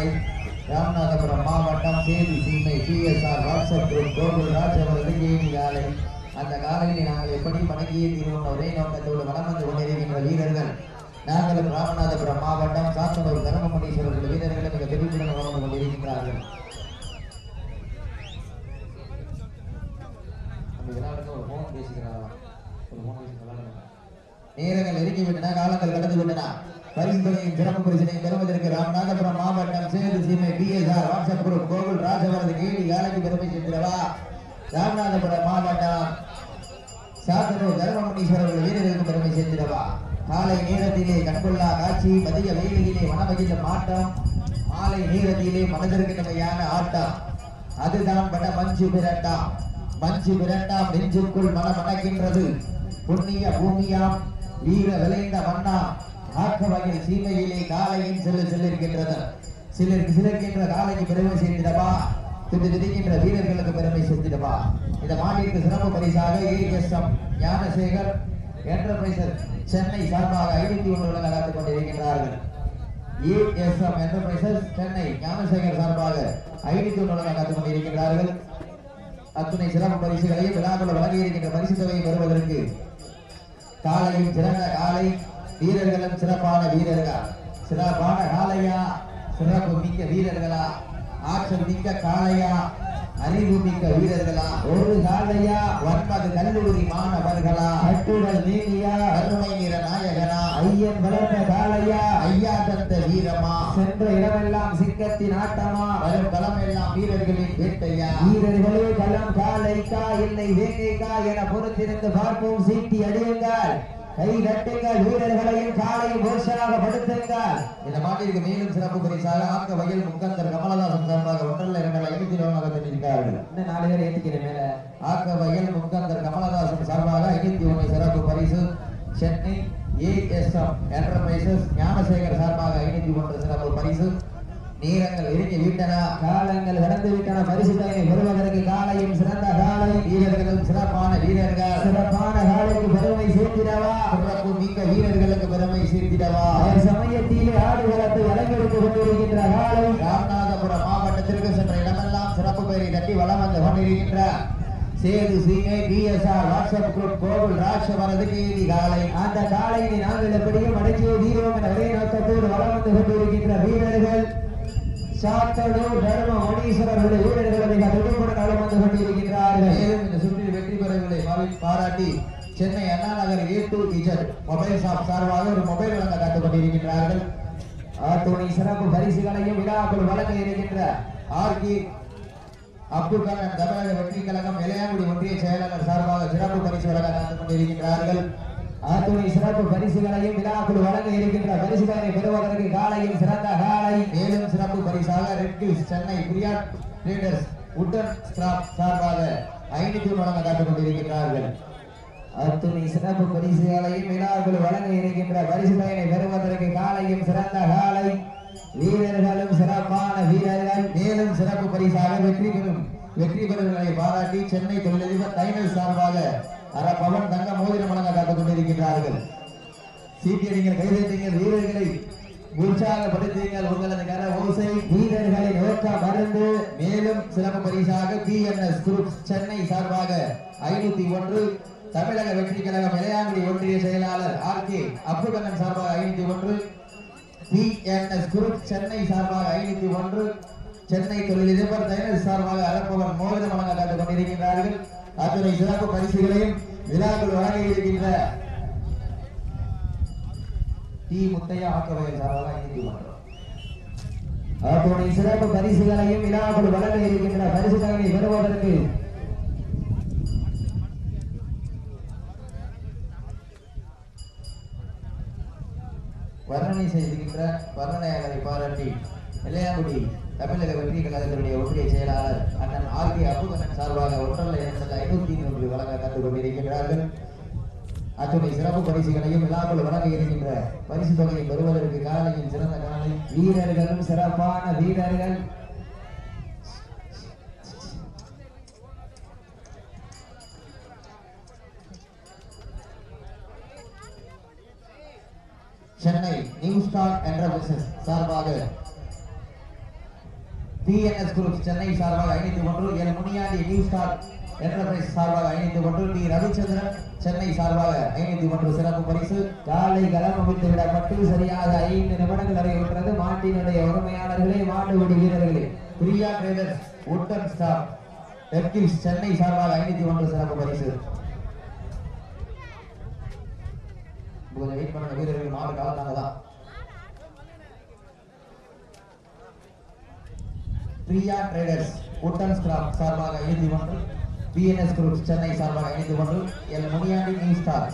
காலை ராமநாதபுரம் மாவட்டம் Sethu Seemai PSR WhatsApp group Gokul Raj அவரது கேணி காலை. அந்த காலையில் நாங்கள் எப்படி பணக்கிய தீர்வோம் ஒரே நோக்கத்தோடு வளம் வந்து கொண்டிருக்கின்ற வீரர்கள். நாங்களும் ராமநாதபுரம் மாவட்டம் சாத்தனூர் தர்மமுனீஸ்வரர்கள் வீரர்களும் மிக பெருமையுடன் வளர்ந்து வந்து கொண்டிருக்கின்றார்கள் நேரங்கள் நெருங்கி காலங்கள் கடந்து விட்டன. பரிந்துரையும் சிறப்பு பரிசனையும் பெறுவதற்கு ராமநாதபுரம் மாவட்டம் Sethu Seemai PSR WhatsApp group Gokul ராஜவரது கேடி காலைக்கு பெருமை சென்றவா ராமநாதபுரம் மாவட்டம் சாத்தனூர் தர்மமுனீஸ்வரர்கள் வீரர்களுக்கு பெருமை சென்றவா காலை நேரத்திலே கண்கொள்ளா காட்சி மதிய வெயிலிலே மனமகிழ்ந்த மாட்டம் மாலை நேரத்திலே மனதிற்கு நிலையான ஆட்டம். அதுதான் பட மஞ்சு பிரட்டாம் மஞ்சு பிரட்டாம் நெஞ்சுக்குள் மனம் அடக்கின்றது புண்ணிய பூமியாம் வீர விளைந்த மண்ணா ஆக்க வகையில் சீமையிலே காலையின் செல்ல செல்லிருக்கின்றது. சிலருக்கு சிலர்கின்ற காலைக்கு பெருமை சேர்த்திடவா? திட்டு திடுக்கின்ற வீரர்களுக்கு பெருமை சேர்த்திடவா? இந்த மாநிலத்துக்கு சிறப்பு பரிசாக ஏஎஸ்எம் ஞானசேகர் என்டர்பிரைசர் சென்னை சார்பாக ஐநூத்தி ஒன்று வழங்க காத்துக் கொண்டிருக்கின்றார்கள். ஏஎஸ்எம் என்டர்பிரைசஸ் சென்னை ஞானசேகர் சார்பாக ஐநூத்தி ஒன்று வழங்க காத்துக் கொண்டிருக்கின்றார்கள். அத்துணை சிறப்பு பரிசுகளையும் விழாக்குள்ள வழங்கி இருக்கின்ற பரிசு தொகையை பெறுவதற்கு காலையும் சிறந்த காலை வீரர்களும் சிறப்பான வீரர்கள்? சிறப்பான காலையா சிறப்பு மிக்க வீரர்களா? ஆற்றல் மிக்க காளையா? அறிவு மிக்க வீரர்களா? ஒரு காளையா? ஒன்பது கல்லூரி மாணவர்களா? கட்டுடல் நீதியா? கருணை நிற நாயகனா? ஐயன் வளர்ந்த காளையா? ஐயா தந்த வீரமா? சென்ற இடமெல்லாம் சிங்கத்தின் ஆட்டமா? வரும் களமெல்லாம் வீரர்களின் வேட்டையா? வீரர்களே களம் காலைக்கா இல்லை வேங்கைக்கா என பொறுத்திருந்து பார்ப்போம். சீட்டி அடியுங்கள். கை தட்டுங்கள் வீரர்களையும் காலையும் உற்சாகப்படுத்துங்கள் இந்த மாட்டிற்கு மேலும் சிறப்பு பரிசாக ஆக்க வகையில் முக்கந்தர் கமலதாசன் சார்பாக ஒன்றல்ல இரண்டு ஐநூத்தி இருபதாக தந்திருக்கிறார்கள் இன்னும் நாலு பேர் ஏற்றிக்கிறேன் மேல. ஆக்க வகையில் முக்கந்தர் கமலதாசன் சார்பாக ஐநூத்தி ஒன்று சிறப்பு பரிசு. சென்னை ஏஎஸ்எம் என்டர்பிரைசஸ் ஞானசேகர் சார்பாக ஐநூத்தி ஒன்று சிறப்பு பரிசு. நேரங்கள் இறங்கி விட்டன. காலங்கள் கடந்து விட்டன. பரிசு தொகையை பெறுவதற்கு காலையும் சிறந்த காலை. வீரர்களும் சிறப்பான வீரர்கள். சிறப்பான காலைக்கு பெருமை சேர்த்திடவா சிறப்பு மிக்க வீரர்களுக்கு பெருமை சேர்த்திடவா? சமயத்திலே ஆடுகளத்தை வழங்கெடுத்து கொண்டிருக்கின்ற காலை ராமநாதபுரம் மாவட்டத்திற்கு சென்ற இடமெல்லாம் சிறப்பு பெயரை தட்டி வளம் வந்து கொண்டிருக்கின்ற Sethu Seemai PSR WhatsApp group Gokul Raj அவரது கேதி காலை. அந்த காலையை நாங்கள் எப்படியும் அடக்கிய வீரோம் என ஒரே நோக்கத்தோடு வளம் வந்து கொண்டிருக்கின்ற வீரர்கள். சாத்தனூர் தர்ம மணீஸ்வரர்களுடைய வீரர்களை மிக துடுப்புடன் வளம் வந்து கொண்டிருக்கிறார்கள் மேலும் இந்த சுற்றில் வெற்றி பெறவில்லை பாராட்டி Chennai Anna Nagar A to Z mobile shop சார்பாக ஒரு மொபைல் வழங்க காத்துக் கொண்டிருக்கிறார்கள் ஆத்துணை சிறப்பு பரிசுகளையும் விழாக்குள் வழங்க இருக்கின்ற ஆர்கி அப்துல் கலாம் தமிழக வெற்றி கழகம் இளையாங்குடி ஒன்றிய செயலாளர் சார்பாக சிறப்பு பரிசு வழங்க காத்துக் கொண்டிருக்கிறார்கள் ஆத்துணை சிறப்பு பரிசுகளையும் விழாக்குள் வழங்க இருக்கின்ற பரிசுகளை பெறுவதற்கு காலையில் சிறந்த காலை மேலும் சிறப்பு பரிசாக red Chennai Priya traders wooden scrap சார்பாக ஐநூத்தி வழங்க காத்துக் கொண்டிருக்கிறார்கள் அத்துணை சிறப்பு பரிசுகளையும் விழாக்குள் வழங்க இருக்கின்ற பரிசு பயனை பெறுவதற்கு காலையும் சிறந்த காலை. வீரர்களும் சிறப்பான வீரர்கள் மேலும் சிறப்பு பரிசாக வெற்றி பெறும் வெற்றி பெறுவர்களை பாராட்டி சென்னை தொழிலதிபர் டைனல் சார்பாக அரப்பவன் தங்க மோதிரம் வழங்க காத்துக் கொண்டிருக்கின்றார்கள். சீட்டியடிங்கள் கைதட்டுங்கள் வீரர்களை உற்சாகப்படுத்தீங்கள். உங்களது கர ஓசை வீரர்களை நோக்க மருந்து. மேலும் சிறப்பு பரிசாக P N S group Chennai சார்பாக ஐநூத்தி ஒன்று தமிழக வெற்றி கழக விளையாங்குடி ஒன்றிய செயலாளர் ஆர் கே அப்புகண்ணன் சார்பாக ஐநூத்தி ஒன்று. P N S group Chennai சார்பாக ஐநூத்தி ஒன்று. சென்னை தொழிலதிபர் தைனஸ் சார்பாக அறப்பவன் மோதிரம் வழங்க காத்துக் கொண்டிருக்கின்றார்கள். அத்துணை சிறப்பு பரிசுகளையும் விழாக்கள் வழங்க இருக்கின்ற டி. முத்தையா ஆக்கவயல் சார்பாக ஐநூத்தி ஒன்று. அத்துணை சிறப்பு பரிசுகளையும் விழாக்கள் வழங்க இருக்கின்ற பரிசுகளை பெறுவதற்கு வர்ணனை செய்திருக்கின்ற வர்ணனையாளரை பாராட்டி இளையாங்குடி தமிழக வெற்றி கழகத்தினுடைய ஒன்றிய செயலாளர் அண்ணன் ஆர் கே அபுதனன் சார்பாக ஒன்றல்ல இரண்டு ஐநூத்தி ஒன்று வழங்க கற்றுக் கொண்டிருக்கின்றார்கள். அத்துடைய சிறப்பு பரிசுகளையும் இல்லாமல் வழங்க இருக்கின்ற பரிசு தொகையை பெறுவதற்கு காலையில் சிறந்த காலை. வீரர்களும் சிறப்பான வீரர்கள். சென்னை நியூ ஸ்டார் என்டர்பிரைசஸ் சார்பாக டிஎன்எஸ் குரூப் சென்னை சார்பாக ஐநூத்தி ஒன்று L Muniyandi new star enterprise சார்பாக ஐநூத்தி ஒன்று டி ரவிச்சந்திரன் சென்னை சார்பாக ஐநூத்தி ஒன்று சிறப்பு பரிசு. காலை களம் அமைத்து மட்டும் சரியாக ஐந்து நிமிடங்கள் நிறைவுற்றது மாட்டினுடைய உரிமையாளர்களே மாட்டுவடி வீரர்களே. Priya traders wooden star Chennai சார்பாக ஐநூத்தி ஒன்று சிறப்பு பரிசு. உங்களை வெயிட் பண்ண வீரர்கள் மாடு கலந்தாங்க தான் பிரியா ட்ரேடர்ஸ் உட்டன் ஸ்கிராப் சார்பாக ஐநூத்தி ஒன்று. பிஎன்எஸ் குரூப் சென்னை சார்பாக ஐநூத்தி ஒன்று. L Muniyandi new star